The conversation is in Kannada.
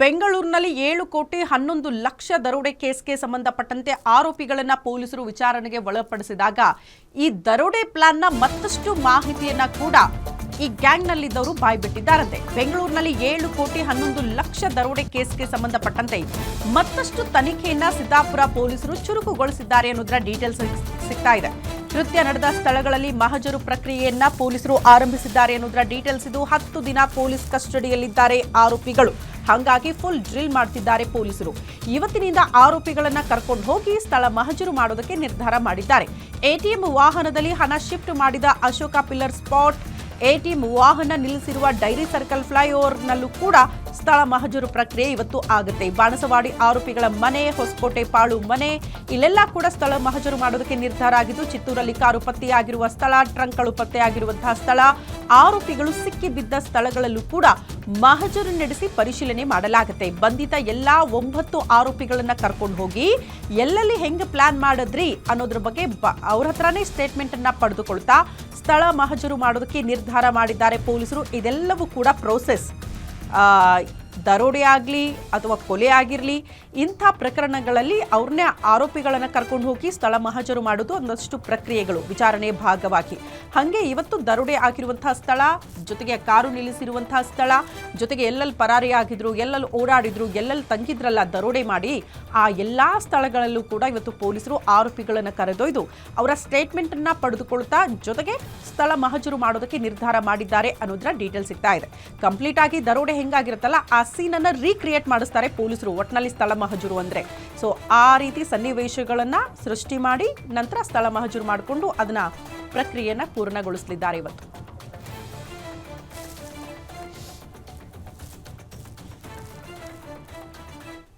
ಬೆಂಗಳೂರಿನಲ್ಲಿ ಏಳು ಕೋಟಿ ಹನ್ನೊಂದು ಲಕ್ಷ ದರೋಡೆ ಕೇಸ್ಗೆ ಸಂಬಂಧಪಟ್ಟಂತೆ ಆರೋಪಿಗಳನ್ನ ಪೊಲೀಸರು ವಿಚಾರಣೆಗೆ ಒಳಪಡಿಸಿದಾಗ ಈ ದರೋಡೆ ಪ್ಲಾನ್ನ ಮತ್ತಷ್ಟು ಮಾಹಿತಿಯನ್ನ ಕೂಡ ಈ ಗ್ಯಾಂಗ್ನಲ್ಲಿದ್ದವರು ಬಾಯ್ಬಿಟ್ಟಿದ್ದಾರಂತೆ. ಬೆಂಗಳೂರಿನಲ್ಲಿ ಏಳು ಕೋಟಿ ಹನ್ನೊಂದು ಲಕ್ಷ ದರೋಡೆ ಕೇಸ್ಗೆ ಸಂಬಂಧಪಟ್ಟಂತೆ ಮತ್ತಷ್ಟು ತನಿಖೆಯನ್ನ ಸಿದ್ದಾಪುರ ಪೊಲೀಸರು ಚುರುಕುಗೊಳಿಸಿದ್ದಾರೆ ಅನ್ನೋದರ ಡೀಟೇಲ್ಸ್ ಸಿಗ್ತಾ ಇದೆ. ಕೃತ್ಯ ನಡೆದ ಸ್ಥಳಗಳಲ್ಲಿ ಮಹಜರು ಪ್ರಕ್ರಿಯೆಯನ್ನ ಪೊಲೀಸರು ಆರಂಭಿಸಿದ್ದಾರೆ ಅನ್ನೋದರ ಡೀಟೇಲ್ಸ್ ಇದು. ಹತ್ತು ದಿನ ಪೊಲೀಸ್ ಕಸ್ಟಡಿಯಲ್ಲಿದ್ದಾರೆ ಆರೋಪಿಗಳು. ಹಾಗಾಗಿ ಫುಲ್ ಡ್ರಿಲ್ ಮಾಡ್ತಿದ್ದಾರೆ ಪೊಲೀಸರು. ಇವತ್ತಿನಿಂದ ಆರೋಪಿಗಳನ್ನ ಕರ್ಕೊಂಡು ಹೋಗಿ ಸ್ಥಳ ಮಹಜರು ಮಾಡೋದಕ್ಕೆ ನಿರ್ಧಾರ ಮಾಡಿದ್ದಾರೆ. ಎಟಿಎಂ ವಾಹನದಲ್ಲಿ ಹಣ ಶಿಫ್ಟ್ ಮಾಡಿದ ಅಶೋಕ ಪಿಲ್ಲರ್ ಸ್ಪಾಟ್. ಎಟಿಎಂ ವಾಹನ ನಿಲ್ಲಿಸಿರುವ ಡೈರಿ ಸರ್ಕಲ್ ಫ್ಲೈಓವರ್ನಲ್ಲೂ ಕೂಡ ಸ್ಥಳ ಮಹಜರು ಪ್ರಕ್ರಿಯೆ ಇವತ್ತು ಆಗುತ್ತೆ. ಬಾಣಸವಾಡಿ ಆರೋಪಿಗಳ ಮನೆ, ಹೊಸಕೋಟೆ ಪಾಳು ಮನೆ, ಇಲ್ಲೆಲ್ಲ ಕೂಡ ಸ್ಥಳ ಮಹಜರು ಮಾಡೋದಕ್ಕೆ ನಿರ್ಧಾರ ಆಗಿದ್ದು, ಚಿತ್ತೂರಲ್ಲಿ ಕಾರು ಪತ್ತೆಯಾಗಿರುವ ಸ್ಥಳ, ಟ್ರಂಕ್ಗಳು ಪತ್ತೆಯಾಗಿರುವಂತಹ ಸ್ಥಳ, ಆರೋಪಿಗಳು ಸಿಕ್ಕಿಬಿದ್ದ ಸ್ಥಳಗಳಲ್ಲೂ ಕೂಡ ಮಹಜರು ನಡೆಸಿ ಪರಿಶೀಲನೆ ಮಾಡಲಾಗುತ್ತೆ. ಬಂಧಿತ ಎಲ್ಲಾ ಒಂಬತ್ತು ಆರೋಪಿಗಳನ್ನ ಕರ್ಕೊಂಡು ಹೋಗಿ ಎಲ್ಲೆಲ್ಲಿ ಹೆಂಗೆ ಪ್ಲಾನ್ ಮಾಡಿದ್ರಿ ಅನ್ನೋದ್ರ ಬಗ್ಗೆ ಅವ್ರ ಹತ್ರನೇ ಸ್ಟೇಟ್ಮೆಂಟ್ ಅನ್ನ ಪಡೆದುಕೊಳ್ತಾ ಸ್ಥಳ ಮಹಜರು ಮಾಡೋದಕ್ಕೆ ನಿರ್ಧಾರ ಮಾಡಿದ್ದಾರೆ ಪೊಲೀಸರು. ಇದೆಲ್ಲವೂ ಕೂಡ ಪ್ರೋಸೆಸ್. Uh, ದರೋಡೆ ಆಗಲಿ ಅಥವಾ ಕೊಲೆ ಆಗಿರಲಿ, ಇಂಥ ಪ್ರಕರಣಗಳಲ್ಲಿ ಅವ್ರನ್ನೇ ಆರೋಪಿಗಳನ್ನು ಕರ್ಕೊಂಡು ಹೋಗಿ ಸ್ಥಳ ಮಹಜರು ಮಾಡೋದು ಒಂದಷ್ಟು ಪ್ರಕ್ರಿಯೆಗಳು, ವಿಚಾರಣೆ ಭಾಗವಾಗಿ. ಹಾಗೆ ಇವತ್ತು ದರೋಡೆ ಆಗಿರುವಂತಹ ಸ್ಥಳ, ಜೊತೆಗೆ ಕಾರು ನಿಲ್ಲಿಸಿರುವಂತಹ ಸ್ಥಳ, ಜೊತೆಗೆ ಎಲ್ಲೆಲ್ಲಿ ಪರಾರಿ ಆಗಿದ್ರು, ಎಲ್ಲೆಲ್ಲಿ ಓಡಾಡಿದ್ರು, ಎಲ್ಲೆಲ್ಲಿ ತಂಗಿದ್ರಲ್ಲ ದರೋಡೆ ಮಾಡಿ, ಆ ಎಲ್ಲ ಸ್ಥಳಗಳಲ್ಲೂ ಕೂಡ ಇವತ್ತು ಪೊಲೀಸರು ಆರೋಪಿಗಳನ್ನು ಕರೆದೊಯ್ದು ಅವರ ಸ್ಟೇಟ್ಮೆಂಟ್ ಅನ್ನ ಪಡೆದುಕೊಳ್ತಾ ಜೊತೆಗೆ ಸ್ಥಳ ಮಹಜರು ಮಾಡೋದಕ್ಕೆ ನಿರ್ಧಾರ ಮಾಡಿದ್ದಾರೆ ಅನ್ನೋದರ ಡೀಟೇಲ್ ಸಿಗ್ತಾ ಇದೆ. ಕಂಪ್ಲೀಟ್ ಆಗಿ ದರೋಡೆ ಹೆಂಗಾಗಿರುತ್ತಲ್ಲ, ಆ ಸೀನ್ ಅನ್ನ ರೀಕ್ರಿಯೇಟ್ ಮಾಡಿಸ್ತಾರೆ ಪೊಲೀಸರು. ಒಟ್ನಲ್ಲಿ ಸ್ಥಳ ಮಹಜೂರು ಅಂದ್ರೆ. ಸೊ ಆ ರೀತಿ ಸನ್ನಿವೇಶಗಳನ್ನ ಸೃಷ್ಟಿ ಮಾಡಿ ನಂತರ ಸ್ಥಳ ಮಹಜೂರು ಮಾಡಿಕೊಂಡು ಅದನ್ನ ಪ್ರಕ್ರಿಯೆಯನ್ನ ಪೂರ್ಣಗೊಳಿಸಲಿದ್ದಾರೆ ಇವತ್ತು.